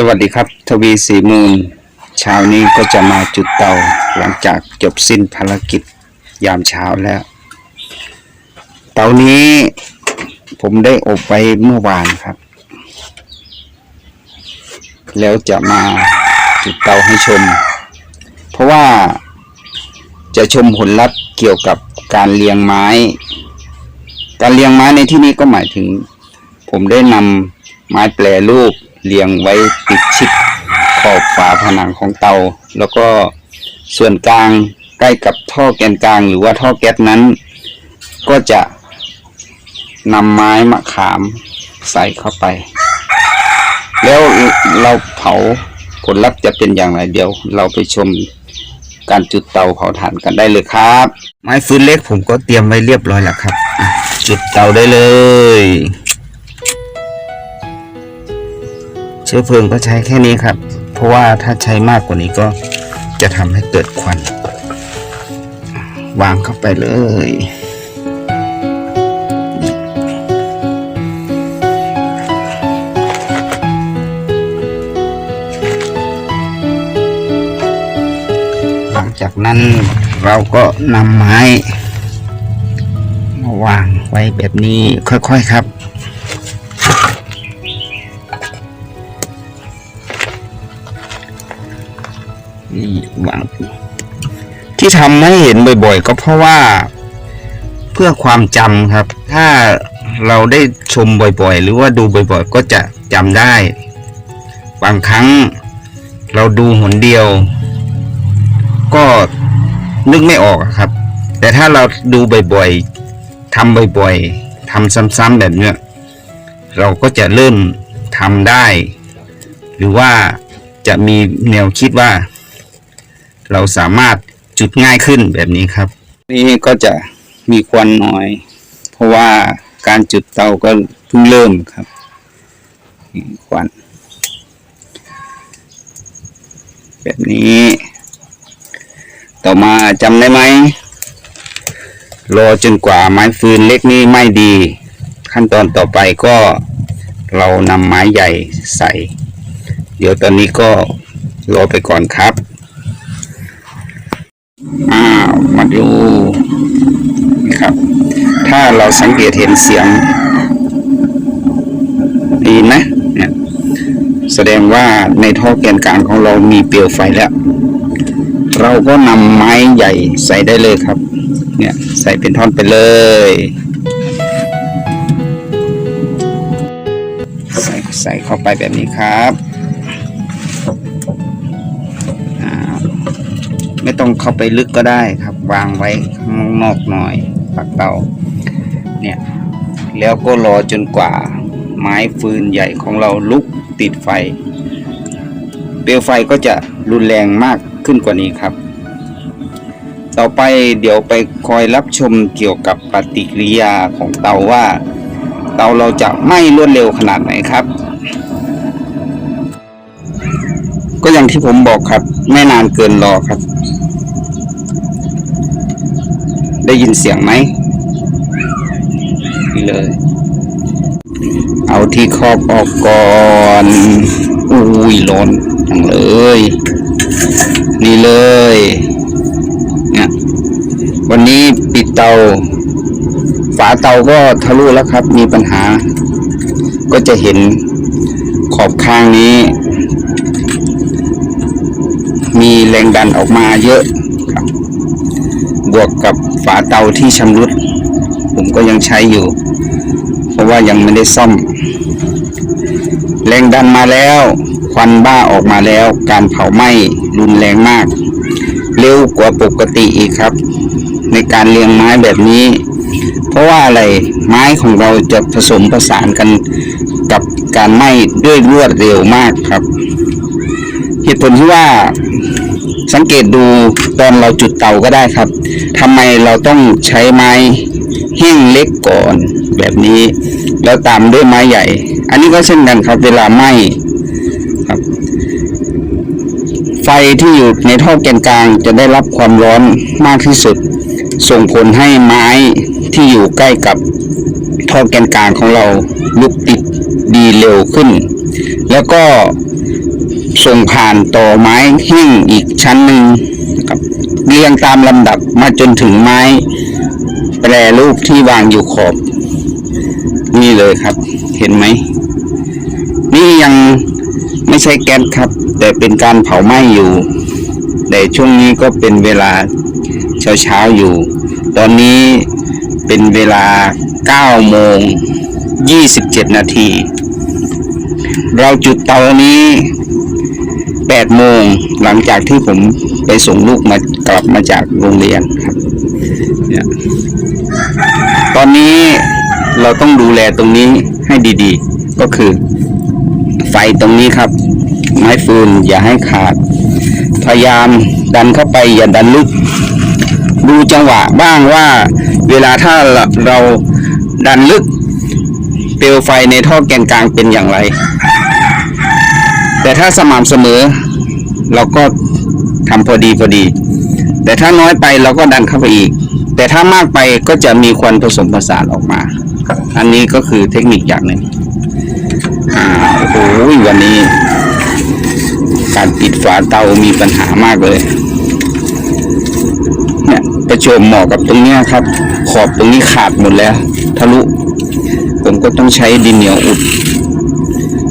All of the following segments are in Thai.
สวัสดีครับ ทวีสีมูลเช้านี้ก็จะมาจุดเตาหลังจากจบสิ้นภารกิจยามเช้าแล้ว เตานี้ผมได้อบไว้เมื่อวานครับ แล้วจะมาจุดเตาให้ชม เพราะว่าจะชมผลลัพธ์เกี่ยวกับการเลียงไม้ การเลียงไม้ในที่นี้ก็หมายถึง ผมได้นำไม้แปรรูป เรียงไว้ติดชิดขอบฝาผนังของเตา แล้วก็ส่วนกลางใกล้กับท่อแกนกลางหรือว่าท่อแก๊สนั้น ก็จะนำไม้มะขามใส่เข้าไป แล้วเราเผาผลลัพธ์จะเป็นอย่างไรเดี๋ยว เราไปชมการจุดเตาเผาถ่านกันได้เลยครับ ไม้ฟืนเล็กผมก็เตรียมไว้เรียบร้อยแล้วครับอะจุดเตาได้เลย เชื้อเพลิงก็ใช้แค่นี้ครับ เพราะว่าถ้าใช้มากกว่านี้ก็จะทำให้เกิดควัน วางเข้าไปเลย หลังจากนั้นเราก็นำไม้ มาวางไว้แบบนี้ค่อยๆครับ ที่ทำให้เห็นบ่อยๆ ก็เพราะว่าเพื่อความจำครับ ถ้าเราได้ชมบ่อยๆ หรือว่าดูบ่อยๆ ก็จะจำได้ บางครั้งเราดูหนเดียว ก็นึกไม่ออกครับ แต่ถ้าเราดูบ่อยๆทำบ่อยๆทำซ้ำๆแบบเนี้ยเราก็จะเริ่มทำได้ หรือว่าจะมีแนวคิดว่า เราสามารถจุดง่ายขึ้นแบบนี้ครับ นี่ก็จะมีควันหน่อย เพราะว่าการจุดเตาก็เพิ่งเริ่มครับมีควัน แบบนี้ ต่อมาจำได้ไหมรอจนกว่าไม้ฟืนเล็กนี้ไม่ดี ขั้นตอนต่อไปก็เรานำไม้ใหญ่ใส่ เดี๋ยวตอนนี้ก็รอไปก่อนครับ อ้าวมาดูนะครับ ถ้าเราสังเกตเห็นเสียงดีไหมเนี่ยแสดงว่าในท่อแกนกลางของเรามีเปลวไฟแล้ว เราก็นำไม้ใหญ่ใส่ได้เลยครับ เนี่ยใส่เป็นท่อนไปเลยใส่ใส่เข้าไปแบบนี้ครับ ไม่ต้องเข้าไปลึกก็ได้ครับ วางไว้ข้างนอกหน่อยปากเตาเนี่ยแล้วก็รอจนกว่า ไม้ฟืนใหญ่ของเราลุกติดไฟ เปลวไฟก็จะรุนแรงมากขึ้นกว่านี้ครับ ต่อไปเดี๋ยวไปคอยรับชมเกี่ยวกับปฏิกิริยาของเตาว่า เตาเราจะไหม้รวดเร็วขนาดไหนครับ ก็อย่างที่ผมบอกครับ ไม่นานเกินรอครับ ได้ยินเสียงไหมนี่เลย เอาที่ครอบออกก่อนอุ้ยร้อนจังเลย นี่เลยเนี่ยวันนี้ปิดเตา ฝาเตาก็ทะลุแล้วครับ มีปัญหา ก็จะเห็นขอบข้างนี้ มีแรงดันออกมาเยอะครับบ วกกับฝาเตาที่ชำรุด ผมก็ยังใช้อยู่ เพราะว่ายังไม่ได้ซ่อมแรงดันมาแล้ว ควันบ้าออกมาแล้ว การเผาไหม้รุนแรงมาก เร็วกว่าปกติอีกครับ ในการเรียงไม้แบบนี้ เพราะว่าอะไรไม้ของเราจะผสมผสานกันกับการไหม้ด้วยรวดเร็วมากครับ เหตุผลที่ว่า สังเกตดูตอนเราจุดเตาก็ได้ครับทำไมเราต้องใช้ไม้แห้งเล็กก่อนแบบนี้ แล้วตามด้วยไม้ใหญ่ อันนี้ก็เช่นกันครับ เวลาไหม้ครับ ไฟที่อยู่ในท่อแกนกลางจะได้รับความร้อนมากที่สุด ส่งผลให้ไม้ที่อยู่ใกล้กับท่อแกนกลางของเราลุกติดดีเร็วขึ้น แล้วก็ ส่งผ่านต่อไม้แห้งอีกชั้นหนึ่งครับเรียงตามลำดับมาจนถึงไม้ แปรรูปที่วางอยู่ขอบ นี่เลยครับ เห็นไหม นี่ยังไม่ใช่แก๊สครับ แต่เป็นการเผาไหม้อยู่ แต่ช่วงนี้ก็เป็นเวลาเช้าๆอยู่ ตอนนี้เป็นเวลา9โมง27 นาที เราจุดเตานี้ 8โมงหลังจากที่ผมไปส่งลูกมากลับมาจากโรงเรียนครับเนี่ยตอนนี้เราต้องดูแลตรงนี้ให้ดีๆ ก็คือ ไฟตรงนี้ครับ ไม้ฟืนอย่าให้ขาด พยายามดันเข้าไปอย่าดันลึก ดูจังหวะบ้างว่า เวลาถ้าเราดันลึก เปลวไฟในท่อแกนกลางเป็นอย่างไร แต่ถ้าสม่ำเสมอ เราก็ทำพอดีพอดี แต่ถ้าน้อยไปเราก็ดันเข้าไปอีก แต่ถ้ามากไปก็จะมีควันผสมผสานออกมา อันนี้ก็คือเทคนิคอย่างหนึ่งอ่าโอ้โหวันนี้ การปิดฝาเตามีปัญหามากเลย เนี่ยประโจมเหมาะกับตรงเนี้ยครับ ขอบตรงนี้ขาดหมดแล้ว ทะลุ ผมก็ต้องใช้ดินเหนียวอุด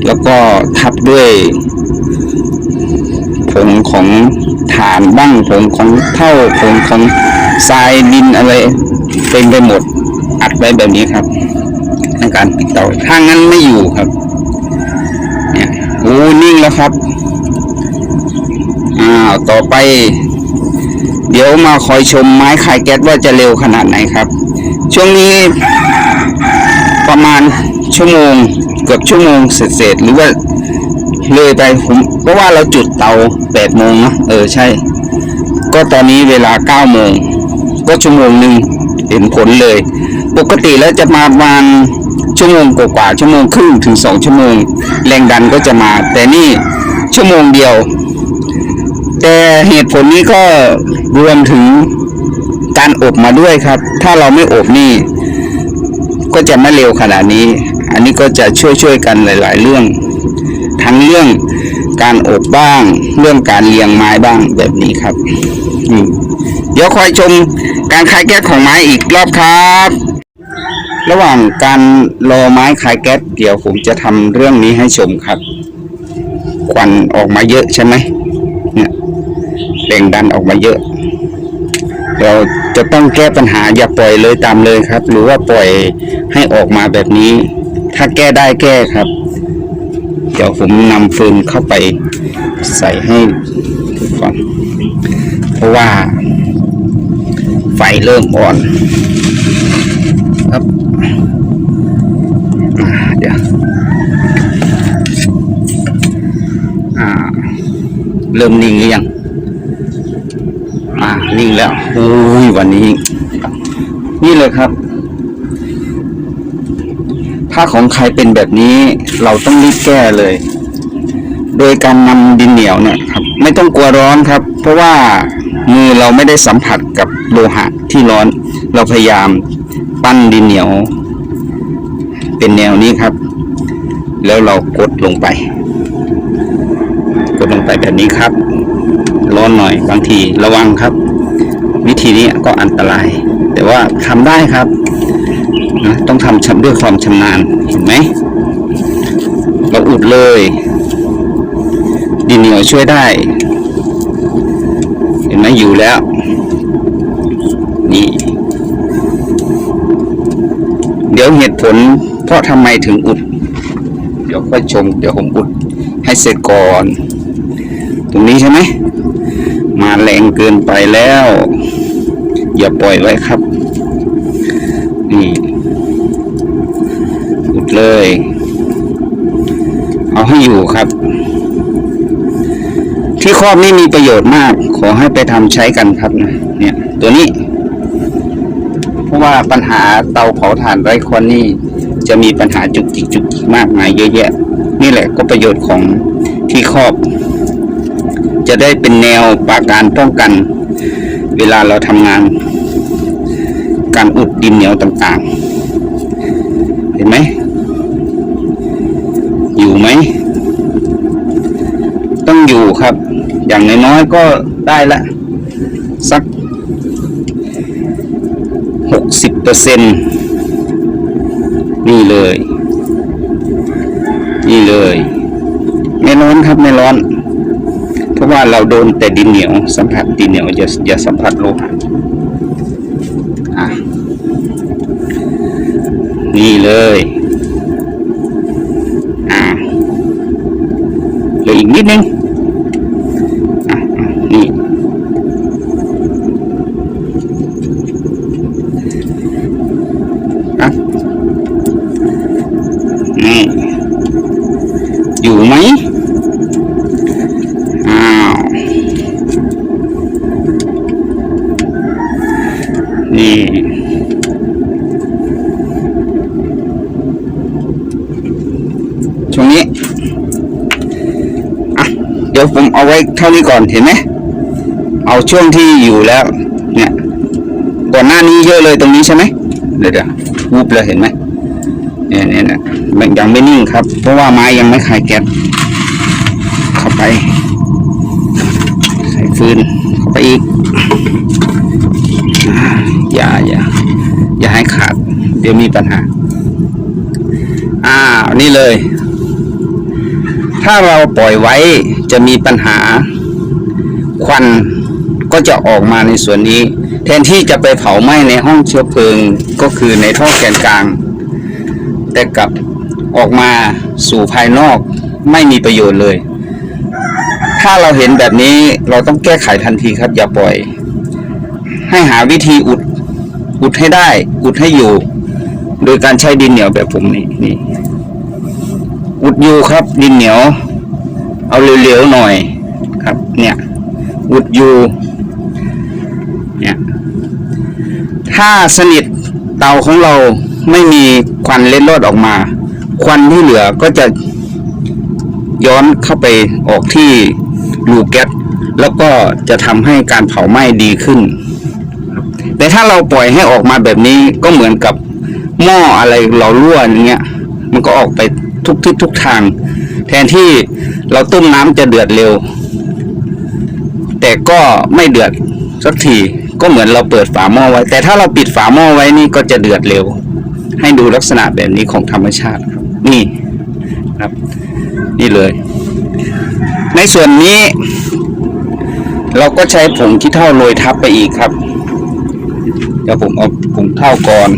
แล้วก็ทับด้วยผงของฐานบ้างผงของเท่าผงของทรายดินอะไรเต็มไปหมดอัดไว้แบบนี้ครับในการปิดเตาถ้างั้นไม่อยู่ครับเนี่ยโอ้นิ่งแล้วครับอ้าวต่อไป เดี๋ยวมาคอยชมไม้ขายแก๊สว่าจะเร็วขนาดไหนครับ ช่วงนี้ประมาณชั่วโมง เกือบชั่วโมงเสร็จๆหรือว่าเลยไปผมเพราะว่าเราจุดเตาแปดโมงนะเออใช่ ก็ตอนนี้เวลาเก้าโมงก็ชั่วโมงหนึ่งเห็นผลเลย ปกติแล้วจะมาประมาณชั่วโมงกว่าชั่วโมงครึ่งถึงสองชั่วโมง แรงดันก็จะมา แต่นี่ชั่วโมงเดียว แต่เหตุผลนี้ก็รวมถึงการอบมาด้วยครับ ถ้าเราไม่อบนี่ ก็จะไม่เร็วขนาดนี้ อันนี้ก็จะช่วยช่วยกันหลาย ๆ เรื่อง ทั้งเรื่องการอบบ้าง เรื่องการเรียงไม้บ้างแบบนี้ครับเดี๋ยวคอยชมการคลายแก๊สของไม้อีกรอบครับ ระหว่างการรอไม้คลายแก๊สเดี๋ยวผมจะทำเรื่องนี้ให้ชมครับควันออกมาเยอะใช่ไหมเนี่ยแรงดันออกมาเยอะเราจะต้องแก้ปัญหาอย่าปล่อยเลยตามเลยครับ หรือว่าปล่อยให้ออกมาแบบนี้ ถ้าแก้ได้แก้ครับ เดี๋ยวผมนำฟืนเข้าไปใส่ให้ก่อน เพราะว่าไฟเริ่มอ่อน ครับเดี๋ยวเริ่มนิ่งหรือยังอ่านิ่งแล้วโอ้ยวันนี้ นี่เลยครับ ถ้าของใครเป็นแบบนี้เราต้องรีบแก้เลย โดยการนำดินเหนียวเนี่ยครับ ไม่ต้องกลัวร้อนครับ เพราะว่ามือเราไม่ได้สัมผัสกับโลหะที่ร้อน เราพยายามปั้นดินเหนียว เป็นแนวนี้ครับ แล้วเรากดลงไป กดลงไปแบบนี้ครับ ร้อนหน่อยบางทีระวังครับ วิธีนี้ก็อันตราย แต่ว่าทำได้ครับ นะต้องทำชำด้วยความชำนาญเห็นไหมเราอุดเลย ดินเหนียวช่วยได้ เห็นไหมอยู่แล้ว นี่ เดี๋ยวเหตุผล เพราะทำไมถึงอุด เดี๋ยวค่อยชม เดี๋ยวผมอุดให้เสร็จก่อน ตรงนี้ใช่ไหมมาแรงเกินไปแล้ว อย่าปล่อยไว้ครับ นี่ เลย เอาให้อยู่ครับ ที่ครอบนี่มีประโยชน์มาก ขอให้ไปทำใช้กันครับนะเนี่ย ตัวนี้ เพราะว่าปัญหาเตาเผาถ่านไร้ควันนี่ จะมีปัญหาจุกจิกจุกจิกมากมายเยอะแยะ นี่แหละก็ประโยชน์ของที่ครอบ จะได้เป็นแนวปาการป้องกัน เวลาเราทำงาน การอุดดินเหนียวต่างๆ เห็นไหม ไหม ต้องอยู่ครับ อย่างน้อยๆก็ได้ละ สักหกสิบเปอร์เซ็นนี่เลย นี่เลย ไม่ร้อนครับไม่ร้อน เพราะว่าเราโดนแต่ดินเหนียว สัมผัสดินเหนียวอย่าอย่าสัมผัสโลหะอะนี่เลย อ่า เหลืออีกนิดนึงอะอะนี่อะนี่อยู่ไหมอ้าวนี่ช่วงนี้อะเดี๋ยวผมเอาไว้เท่านี้ก่อนเห็นไหมเอาช่วงที่อยู่แล้ว เนี่ยก่อนหน้านี้เยอะเลยตรงนี้ใช่ไหมเดี๋ยวเดี๋ยววูบเลยเห็นไหมเนี่ยเนี่ยเนี่ยมันยังไม่นิ่งครับ เพราะว่าไม้ยังไม่คลายแก๊สเข้าไป ใส่ฟืนเข้าไปอีก อย่าอย่าอย่าให้ขาด เดี๋ยวมีปัญหาอ้าวนี่เลย ถ้าเราปล่อยไว้จะมีปัญหา ควันก็จะออกมาในส่วนนี้ แทนที่จะไปเผาไหม้ในห้องเชื้อเพลิงก็คือในท่อแกนกลาง แต่กลับออกมาสู่ภายนอกไม่มีประโยชน์เลย ถ้าเราเห็นแบบนี้เราต้องแก้ไขทันทีครับอย่าปล่อย ให้หาวิธีอุดอุดให้ได้ อุดให้อยู่ โดยการใช้ดินเหนียวแบบผมนี่นี่ อุดยูครับ ดินเหนียว เอาเหลวๆหน่อยครับ เนี่ย อุดยูเนี่ยถ้าสนิทเตาของเราไม่มีควันเล็ดลอดออกมา ควันที่เหลือก็จะย้อนเข้าไปออกที่รูแก๊สแล้วก็จะทำให้การเผาไหม้ดีขึ้น แต่ถ้าเราปล่อยให้ออกมาแบบนี้ก็เหมือนกับหม้ออะไรเรารั่วอย่างเงี้ย มันก็ออกไป ทุกทิศทุกทาง แทนที่เราต้มน้ำจะเดือดเร็ว แต่ก็ไม่เดือดสักทีก็เหมือนเราเปิดฝาหม้อไว้ แต่ถ้าเราปิดฝาหม้อไว้นี่ก็จะเดือดเร็ว ให้ดูลักษณะแบบนี้ของธรรมชาติครับ นี่ครับ นี่เลย ในส่วนนี้ เราก็ใช้ผงขี้เถ้าโรยทับไปอีกครับเดี๋ยวผมเอาผงเท่าก่อน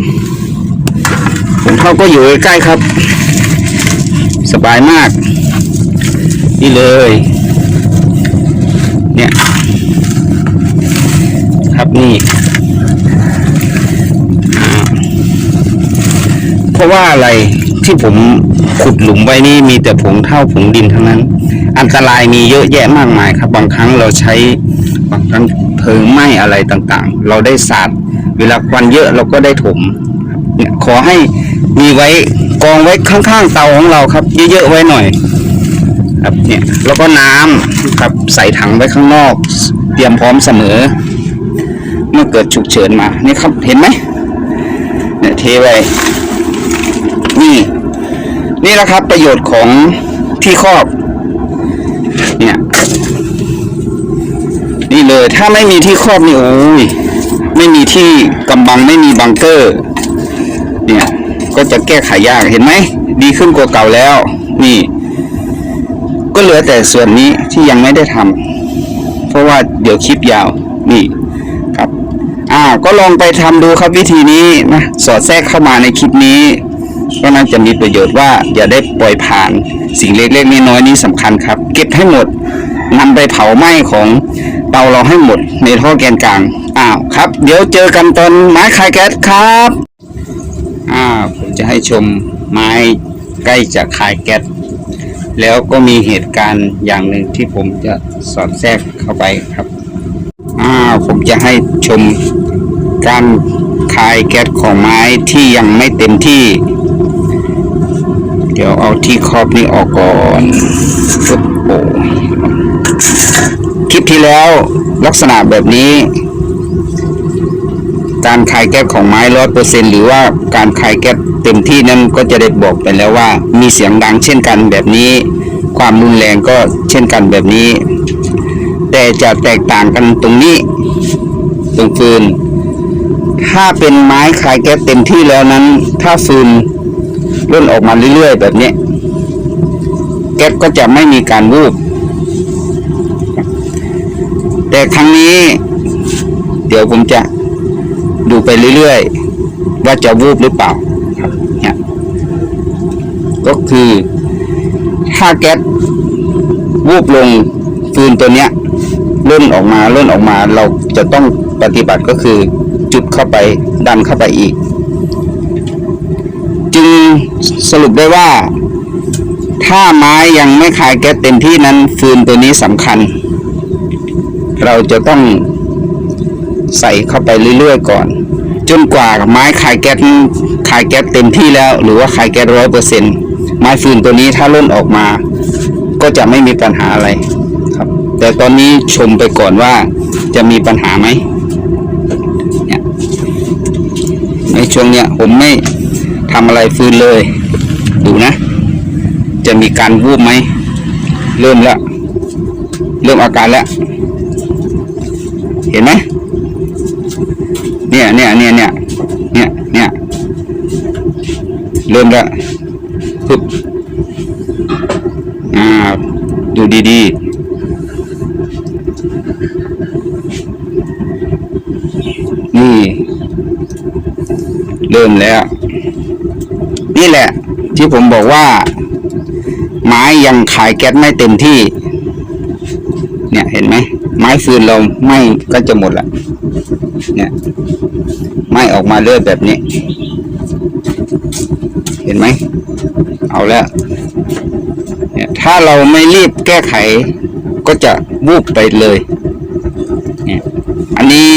ผงเท่าก็อยู่ใกล้ครับ สบายมาก นี่เลย เนี่ย ครับนี่ เพราะว่าอะไรที่ผมขุดหลุมไว้นี่มีแต่ผงเท่าผงดินทั้งนั้น อันตรายมีเยอะแยะมากมายครับ บางครั้งเราใช้บางครั้งเพลิงไหม้อะไรต่างๆ เราได้สาดเวลาควันเยอะเราก็ได้ถม เนี่ยขอให้มีไว้กองไว้ข้างๆเตาของเราครับ เยอะๆไว้หน่อย ครับเนี่ยแล้วก็น้ำครับใส่ถังไว้ข้างนอก เตรียมพร้อมเสมอ เมื่อเกิดฉุกเฉินมานี่ครับเห็นไหมเนี่ยเทไว้นี่ นี่แหละครับประโยชน์ของที่ครอบเนี่ยนี่เลยถ้าไม่มีที่ครอบนี่โอ้ยไม่มีที่กำบังไม่มีบังเกอร์ ก็จะแก้ไขยากเห็นไหม ดีขึ้นกว่าเก่าแล้ว นี่ ก็เหลือแต่ส่วนนี้ที่ยังไม่ได้ทำเพราะว่าเดี๋ยวคลิปยาว นี่ครับอ่าก็ลองไปทำดูครับวิธีนี้นะสอดแทรกเข้ามาในคลิปนี้ก็น่าจะมีประโยชน์ว่าอย่าได้ปล่อยผ่านสิ่งเล็กๆน้อยๆนี้สำคัญครับ เก็บให้หมดนำไปเผาไหม้ของเตาเราให้หมดในท่อแกนกลางอ้าวครับ เดี๋ยวเจอกันตอนไม้คายแก๊สครับ อ้าผมจะให้ชมไม้ใกล้จะคายแก๊สแล้วก็มีเหตุการณ์อย่างหนึ่งที่ผมจะสอดแทรกเข้าไปครับอ้าผมจะให้ชมการคายแก๊สของไม้ที่ยังไม่เต็มที่ เดี๋ยวเอาที่ครอบนี้ออกก่อนปึ๊บโอ้คลิปที่แล้วลักษณะแบบนี้ การคลายแก๊สของไม้ร้อยเปอร์เซ็นหรือว่าการคลายแก๊สเต็มที่นั้นก็จะได้บอกไปแล้วว่า มีเสียงดังเช่นกันแบบนี้ ความรุนแรงก็เช่นกันแบบนี้ แต่จะแตกต่างกันตรงนี้ ตรงฟืน ถ้าเป็นไม้คลายแก๊สเต็มที่แล้วนั้น ถ้าฟืนร่นออกมาเรื่อยๆ แบบนี้แก๊สก็จะไม่มีการวูบแต่ครั้งนี้ เดี๋ยวผมจะ ดูไปเรื่อยๆ ว่าจะวูบหรือเปล่าครับเนี่ยก็คือถ้าแก๊สวูบลงฟืนตัวเนี้ยล่นออกมาล่นออกมาเราจะต้องปฏิบัติก็คือจุดเข้าไปดันเข้าไปอีก จึงสรุปได้ว่า ถ้าไม้ยังไม่คายแก๊สเต็มที่นั้นฟืนตัวนี้สำคัญ เราจะต้องใส่เข้าไปเรื่อยๆก่อน จนกว่าไม้คายแก๊สคายแก๊สเต็มที่แล้ว หรือว่าคายแก๊สร้อยเปอร์เซ็นต์ไม้ฟืนตัวนี้ถ้าล่นออกมา ก็จะไม่มีปัญหาอะไรครับ แต่ตอนนี้ชมไปก่อนว่าจะมีปัญหาไหมเนี่ยในช่วงเนี้ยผมไม่ทำอะไรฟืนเลย ดูนะ จะมีการวูบไหม เริ่มแล้ว เริ่มอาการแล้ว เห็นไหม เนี่ยเนี่ยเนี่ยเนี่ยเนี่ยเนี่ยเริ่มแล้วปึ๊บอ่าดูดีๆ นี่ เริ่มแล้ว นี่แหละ ที่ผมบอกว่า ไม้ยังขายแก๊สไม่เต็มที่ เนี่ยเห็นไหมไม้ฟืนเราไม้ก็จะหมดละเนี่ย ไหม้ออกมาเรื่อยแบบนี้ เห็นไหม เอาแล้วเนี่ยถ้าเราไม่รีบแก้ไข ก็จะวูบไปเลยเนี่ยอันนี้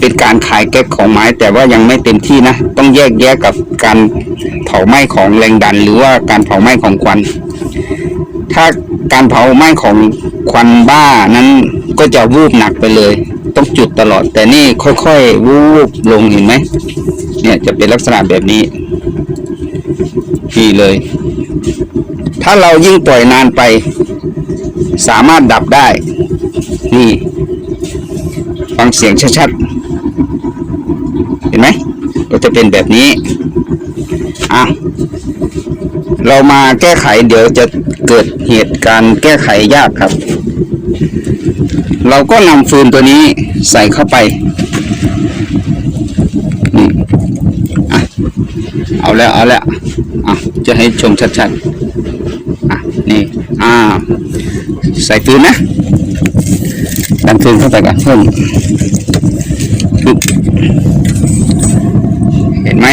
เป็นการขายแก๊สของไม้แต่ว่ายังไม่เต็มที่นะ ต้องแยกแยะกับการเผาไหม้ของแรงดัน หรือว่าการเผาไหม้ของควัน ถ้าการเผาไหม้ของควันบ้านั้นก็จะวูบหนักไปเลย จุดตลอด แต่นี่ค่อยๆวูบลงเห็นไหมเนี่ยจะเป็นลักษณะแบบนี้นี่เลย ถ้าเรายิ่งปล่อยนานไป สามารถดับได้ นี่ฟังเสียงชัดๆ เห็นไหมก็จะเป็นแบบนี้ อะ เรามาแก้ไขเดี๋ยวจะเกิดเหตุการณ์แก้ไขยากครับ เราก็นำฟืนตัวนี้ใส่เข้าไปนี่อะเอาแล้วเอาแล้วอะจะให้ชมชัดๆอะนี่อ่าใส่ฟืนนะดันฟืนเข้าไปก่อนเพิ่มเห็นไหม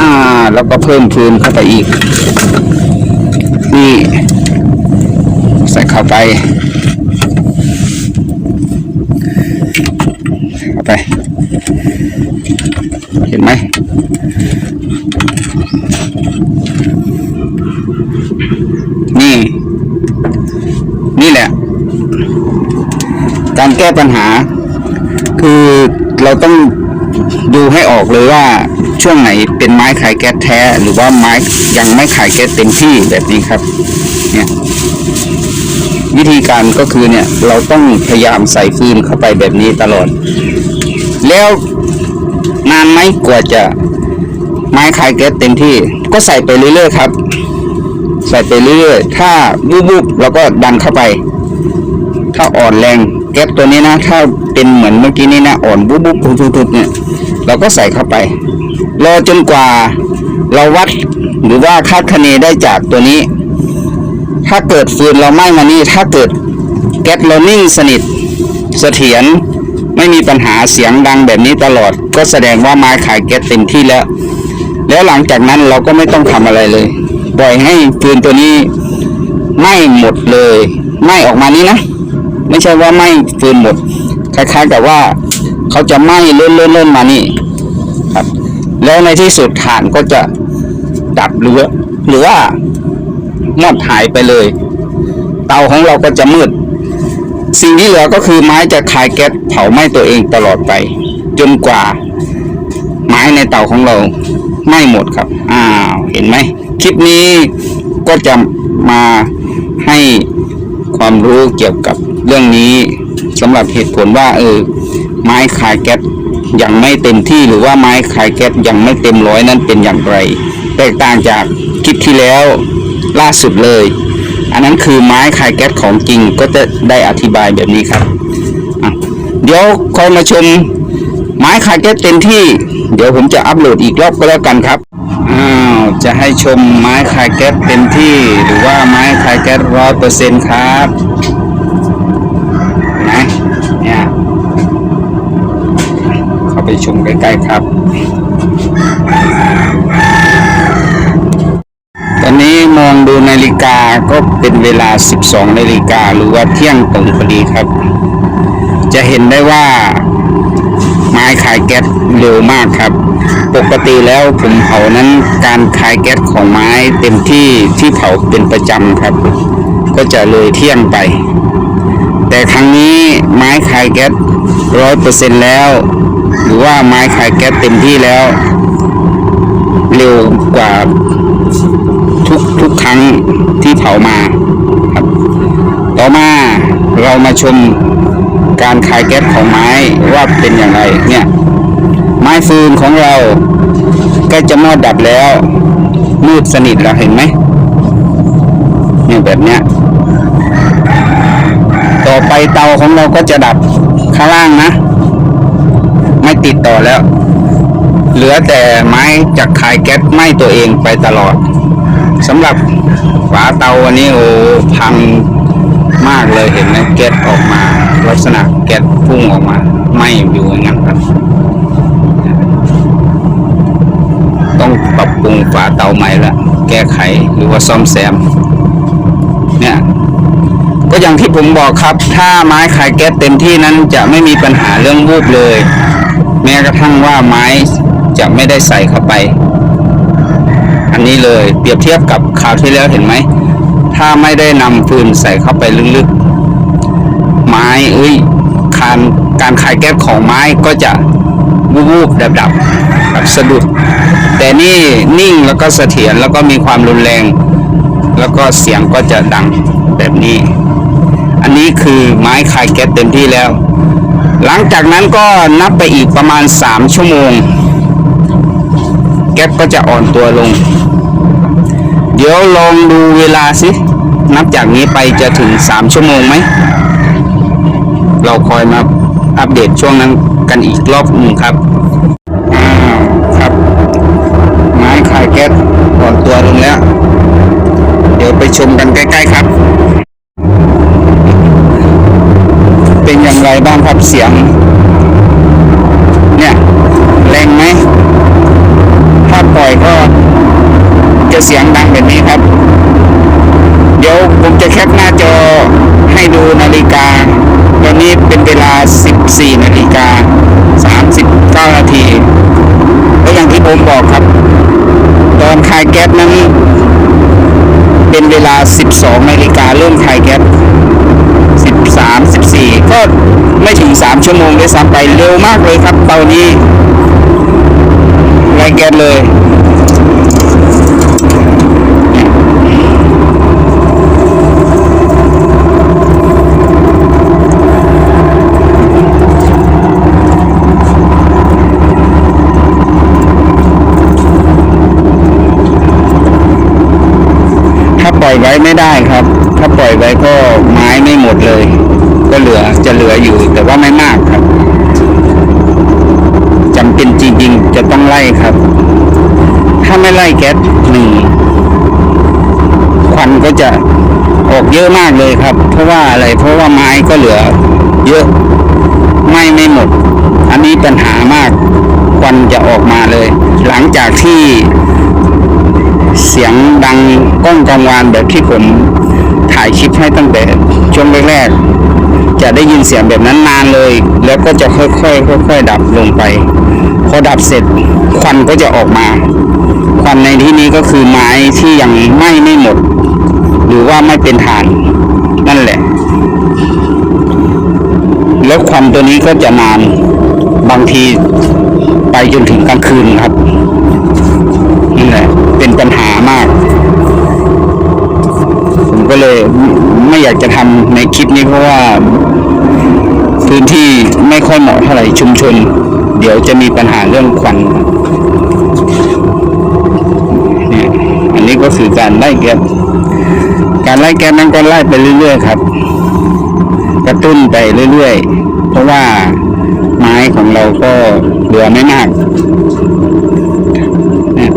อ่าแล้วก็เพิ่มฟืนเข้าไปอีกนี่ใส่เข้าไป เข้าไป เห็นไหมนี่ นี่แหละ การแก้ปัญหา คือเราต้องดูให้ออกเลยว่าช่วงไหนเป็นไม้ขายแก๊สแท้ หรือว่าไม้ยังไม่ขายแก๊สเต็มที่แบบนี้ครับ เนี่ย วิธีการก็คือเนี่ยเราต้องพยายามใส่ฟืนเข้าไปแบบนี้ตลอด แล้วนานไหมกว่าจะไม้ขายแก๊สเต็มที่ ก็ใส่ไปเรื่อยๆครับ ใส่ไปเรื่อยๆถ้าบุบๆเราก็ดันเข้าไป ถ้าอ่อนแรงแก๊สตัวนี้นะ ถ้าเป็นเหมือนเมื่อกี้นี้นะอ่อนบุบบุบทุบๆเนี่ยเราก็ใส่เข้าไป รอจนกว่าเราวัดหรือว่าคาดคะเนได้จากตัวนี้ ถ้าเกิดฟืนเราไหม้มานี่ถ้าเกิดแก๊สเรานิ่งสนิทเสถียรไม่มีปัญหาเสียงดังแบบนี้ตลอด ก็แสดงว่าไม้ขายแก๊สเต็มที่แล้ว แล้วหลังจากนั้นเราก็ไม่ต้องทำอะไรเลย ปล่อยให้ฟืนตัวนี้ไหม้หมดเลยไหม้ออกมานี้นะ ไม่ใช่ว่าไหม้ฟืนหมด คล้ายๆกับว่าเขาจะไหม้เลื่อนเลื่อนเลื่อนมานี่ครับ แล้วในที่สุดฐานก็จะดับหรือหรือว่า มอดหายไปเลย เตาของเราก็จะมืด สิ่งที่เหลือก็คือไม้จะคายแก๊สเผาไหม้ตัวเองตลอดไป จนกว่า ไม้ในเตาของเราไหม้หมดครับ อ้าวเห็นไหมคลิปนี้ก็จะมาให้ความรู้เกี่ยวกับเรื่องนี้สำหรับเหตุผลว่าเออไม้คายแก๊สยังไม่เต็มที่หรือว่าไม้คายแก๊สยังไม่เต็มร้อยนั้นเป็นอย่างไร แตกต่างจากคลิปที่แล้ว ล่าสุดเลย อันนั้นคือไม้คายแก๊สของจริงก็จะได้อธิบายแบบนี้ครับ เดี๋ยวคอยมาชมไม้คายแก๊สเต็มที่ เดี๋ยวผมจะอัปโหลดอีกรอบก็แล้วกันครับอ้าวจะให้ชมไม้คายแก๊สเต็มที่ หรือว่าไม้คายแก๊สร้อยเปอร์เซ็นต์ครับนะเนี่ยเข้าไปชมใกล้ๆครับ นี้มองดูนาฬิกาก็เป็นเวลา 12 นาฬิกาหรือว่าเที่ยงตรงพอดีครับ จะเห็นได้ว่า ไม้ขายแก๊สเร็วมากครับ ปกติแล้วผมเผานั้นการขายแก๊สของไม้เต็มที่ที่เผาเป็นประจำครับ ก็จะเลยเที่ยงไป แต่ครั้งนี้ไม้ขายแก๊สร้อยเปอร์เซ็นแล้ว หรือว่าไม้ขายแก๊สเต็มที่แล้ว เร็วกว่าทุกทุกครั้งที่เผามาครับ ต่อมาเรามาชมการขายแก๊สของไม้ว่าเป็นอย่างไรเนี่ย ไม้ฟืนของเราใกล้จะมอดดับแล้ว มืดสนิทแล้วเห็นไหมเนี่ยแบบเนี้ยต่อไปเตาของเราก็จะดับข้างล่างนะ ไม่ติดต่อแล้ว เหลือแต่ไม้จากขายแก๊สไหม้ตัวเองไปตลอดสำหรับฝาเตาวันนี้โอ้พังมากเลยเห็นไหมแก๊สออกมา ลักษณะแก๊สพุ่งออกมาไหม้อยู่อย่างนั้นครับ ต้องปรับปรุงฝาเตาใหม่ละแก้ไขหรือว่าซ่อมแซม เนี่ยก็อย่างที่ผมบอกครับ ถ้าไม้ขายแก๊สเต็มที่นั้นจะไม่มีปัญหาเรื่องวูบเลย แม้กระทั่งว่าไม้ จะไม่ได้ใส่เข้าไป อันนี้เลยเปรียบเทียบกับคราวที่แล้วเห็นไหม ถ้าไม่ได้นำฟืนใส่เข้าไปลึกๆ ไม้เอ้ยการการขายแก๊สของไม้ก็จะวูบๆดับๆแบบสะดุด แต่นี่นิ่งแล้วก็เสถียรแล้วก็มีความรุนแรง แล้วก็เสียงก็จะดังแบบนี้ อันนี้คือไม้คายแก๊สเต็มที่แล้ว หลังจากนั้นก็นับไปอีกประมาณ 3 ชั่วโมง แก๊สก็จะอ่อนตัวลง เดี๋ยวลองดูเวลาสิ นับจากนี้ไปจะถึง 3 ชั่วโมงไหม เราคอยมาอัปเดตช่วงนั้นกันอีกรอบหนึ่งครับอ้าวครับ ไม้คายแก๊สอ่อนตัวลงแล้ว เดี๋ยวไปชมกันใกล้ๆครับ เป็นอย่างไรบ้างครับเสียง เนี่ย แรงไหม ถ้าปล่อยก็จะเสียงดังแบบนี้ครับ เดี๋ยวผมจะแคปหน้าจอให้ดูนาฬิกา ตอนนี้เป็นเวลา 14 นาฬิกา 39 นาทีก็อย่างที่ผมบอกครับ ตอนคายแก๊สนั้นเป็นเวลา 12 นาฬิกาเริ่มคายแก๊ส13 14 ก็ไม่ถึง 3 ชั่วโมงด้วยซ้ำไปเร็วมากเลยครับเตานี้ไรแก๊สเลย ถ้าปล่อยไว้ไม่ได้ครับ ถ้าปล่อยไว้ก็ไม้ไม่หมดเลย ก็เหลือจะเหลืออยู่แต่ว่าไม่มากครับจำเป็นจริงๆ จะต้องไล่ครับ ถ้า ไล่แก๊สนึ่ควันก็จะออกเยอะมากเลยครับ เพราะว่าอะไรเพราะว่าไม้ก็เหลือ เยอะไหม่ไม่หมด อันนี้ปัญหามากควันจะออกมาเลย หลังจากที่เสียงดังก้องกังวานแบบที่ผมถ่ายคลิปให้ตั้งแต่ช่วงแรกๆจะได้ยินเสียงแบบนั้นนานเลย แล้วก็จะค่อยๆค่อยๆดับลงไป พอดับเสร็จควันก็จะออกมา วันในที่นี้ก็คือไม้ที่ยังไหม้ไม่หมด หรือว่าไม่เป็นฐานนั่นแหละแล้วควันตัวนี้ก็จะนานบางทีไปจนถึงกลางคืนครับนี่แหละเป็นปัญหามาก ผมก็เลยไม่อยากจะทำในคลิปนี้เพราะว่า พื้นที่ไม่ค่อยเหมาะเท่าไหร่ชุมชน เดี๋ยวจะมีปัญหาเรื่องควันเนี่ยอันนี้ ก็คือการไล่แก๊สการไล่แก๊สนั้นก็ไล่ไปเรื่อย ๆ ครับ กระตุ้นไปเรื่อย ๆ เพราะว่าไม้ของเราก็เหลือไม่มากเนี่ย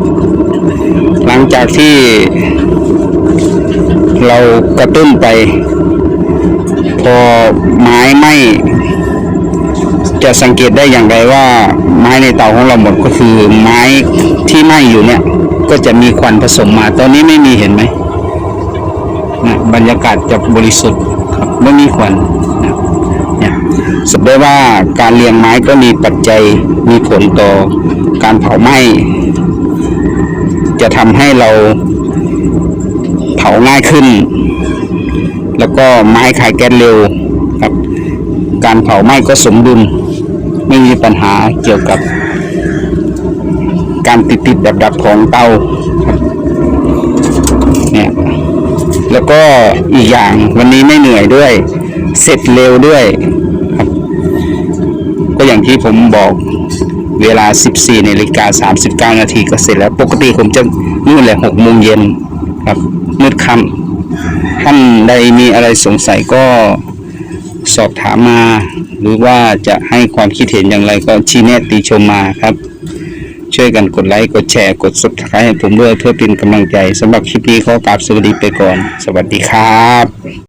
หลังจากที่เรากระตุ้นไป พอไม้ไหมจะสังเกตได้อย่างไรว่าไม้ในเตาของเราหมดก็คือไม้ที่ไหมอยู่เนี่ย ก็จะมีควันผสมมาตอนนี้ไม่มีเห็นไหมนะบรรยากาศจะบริสุทธิ์ครับไม่มีควันนะเนี่ยแสดงว่าการเลี้ยงไม้ก็มีปัจจัยมีผลต่อการเผาไหม้ จะทำให้เราเผาง่ายขึ้น แล้วก็ไม้ขายแก๊สเร็วครับ การเผาไหม้ก็สมดุล ไม่มีปัญหาเกี่ยวกับ การติดติดดับดับของเตาเนี่ยแล้วก็อีกอย่างวันนี้ไม่เหนื่อยด้วย เสร็จเร็วด้วยครับก็อย่างที่ผมบอกเวลา 14นาฬิกา39 นาทีก็เสร็จแล้ว ปกติผมจะนู่นแหละ6โมงเย็นครับมืดค่ำท่านใดมีอะไรสงสัยก็สอบถามมา หรือว่าจะให้ความคิดเห็นอย่างไรก็ชี้แนะติชมมาครับ ช่วยกันกดไลค์ กดแชร์ กด subscribe ให้ผมด้วยเพื่อเป็นกำลังใจสำหรับคลิปนี้ขอกราบสวัสดีไปก่อน สวัสดีครับ